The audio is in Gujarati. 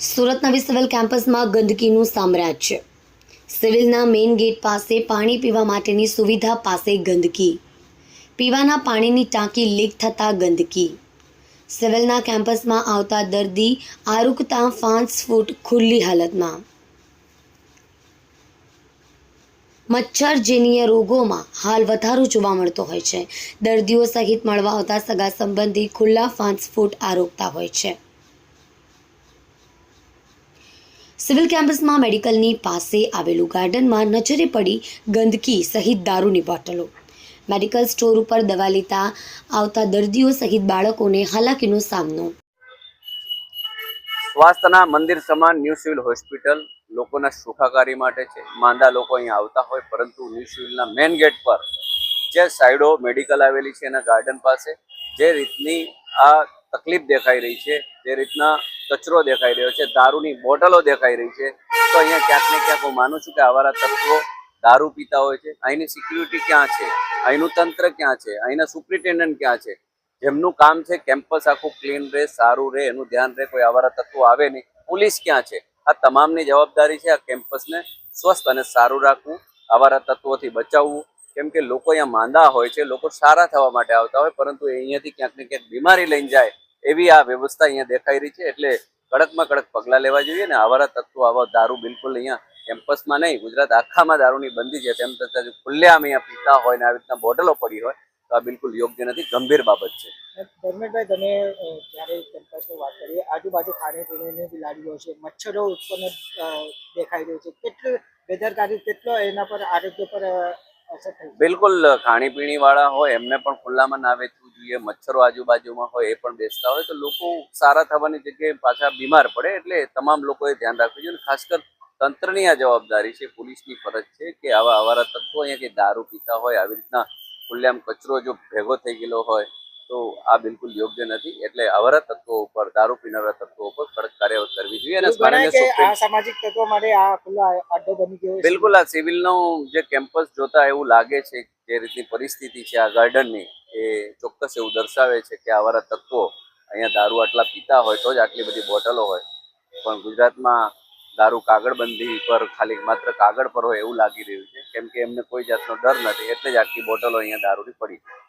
સુરત નવી કેમ્પસમાં ગંદકીનું સામ્રાજ્ય. સિવિલના મેઇન ગેટ પાસે પાણી પીવા માટેની સુવિધા પાસે ગંદકી. પીવાના પાણીની ટાંકી લીક થતાં ગંદકી. સિવિલના કેમ્પસમાં આવતા દર્દી આરુકતા પાંચ ફૂટ ખુલ્લી હાલતમાં. મચ્છરજન્ય રોગોમાં હાલ વધારો જોવા મળતો હોય છે. દર્દીઓ સહિત મળવા આવતા સગા સંબંધી ખુલ્લા પાંચ ફૂટ આરોગતા હોય છે. સિવિલ કેમ્પસમાં મેડિકલની પાસે આવેલું ગાર્ડનમાં નજરે પડી ગંદકી સહિત દારૂની બોટલો. મેડિકલ સ્ટોર ઉપર દવા લેતા આવતા દર્દીઓ સહિત બાળકોને હાલાકીનો સામનો. સ્વાસ્થ્યના મંદિર સમાન ન્યૂ સિવિલ હોસ્પિટલ લોકોના સુખાકારી માટે છે. માંદા લોકો અહીંયા આવતા હોય, પરંતુ ન્યૂ સિવિલના મેન ગેટ પર જે સાઈડો મેડિકલ આવેલી છે એના ગાર્ડન પાસે, જે રીતની આ તકલીફ દેખાઈ રહી છે, જે રીતના કચરો દેખાઈ રહ્યો છે, દારૂની બોટલો દેખાઈ રહી છે. તો અહીંયા ક્યાંક ને ક્યાંક હું માનું છું કે આવારા તત્વો દારૂ પીતા હોય છે. અહીંની સિક્યુરિટી ક્યાં છે? અહીંનું તંત્ર ક્યાં છે? અહીંના સુપ્રિન્ટેન્ડન્ટ ક્યાં છે? જેમનું કામ છે કેમ્પસ આખું ક્લીન રહે, સારું રહે, એનું ધ્યાન રહે, કોઈ આવારા તત્વો આવે નહીં. પોલીસ ક્યાં છે? આ તમામની જવાબદારી છે આ કેમ્પસને સ્વસ્થ અને સારું રાખવું, આવારા તત્વોથી બચાવવું. કેમ કે લોકો અહીંયા માંદા હોય છે, લોકો સારા થવા માટે આવતા હોય, પરંતુ અહીંયાથી ક્યાંક ને ક્યાંક બીમારી લઈને જાય એવી આ વ્યવસ્થા અહીંયા દેખાઈ રહી છે. એટલે કડકમાં કડક પગલાં લેવા જોઈએ ને આવારા તત્વો આવા દારૂ બિલકુલ અહીંયા કેમ્પસમાં નહીં ગુજરાત આખામાં દારૂની બંધી છે. તેમ છતાં જો ખુલ્લેઆમ અહીંયા પીતા હોય ને આવી રીતના બોટલો પડી હોય તો આ બિલકુલ યોગ્ય નથી ગંભીર બાબત છે. ધર્મેશભાઈ તમે જ્યારે કેમ્પસની વાત કરીએ આજુબાજુ ખાણીપીણીની બિલાડીઓ છે મચ્છરો ઉત્પન્ન દેખાઈ રહ્યો છે. કેટલી બેદરકારી કેટલો એના પર આરોગ્ય પર અસર થઈ? બિલકુલ ખાણીપીણી વાળા હોય એમને પણ ખુલ્લામાં ના વેચવું જોઈએ મચ્છરો આજુબાજુમાં હોય એ પણ બેસતા હોય તો લોકો સારા થવાની જગ્યાએ પાછા બીમાર પડે એટલે તમામ લોકોએ ધ્યાન રાખવું જોઈએ. ખાસ કર તંત્રની આ જવાબદારી છે પોલીસની ફરજ છે કે આવા અવારા તત્વો અહીંયા કે દારૂ પીતા હોય આવી રીતના ખુલ્લેઆમ કચરો જો ભેગો થઈ ગયેલો હોય તો આ બિલકુલ યોગ્ય નથી. એટલે અવારા તત્વો ઉપર દારૂ પીનારા તત્વો ઉપર કડક કાર્યવાહી કરવી જોઈએ. અને આ સામાજિક તત્વો માટે આ ખુલ્લો અડ્ડો બની ગયો બિલકુલ આ સિવિલનો જે કેમ્પસ જોતા એવું લાગે છે કે જે રીતની પરિસ્થિતિ છે આ ગાર્ડનની એ ચોક્કસ એવું દર્શાવે છે કે આવારા તત્વો અહીંયા દારૂ આટલા પીતા હોય તો જ આટલી બધી બોટલો હોય. પણ ગુજરાતમાં દારૂ કાગળબંધી પર ખાલી માત્ર કાગળ પર હોય એવું લાગી રહ્યું છે. કેમ કે એમને કોઈ જાતનો ડર નથી. એટલે જ આટલી બોટલો અહીંયા દારૂની પડી. છે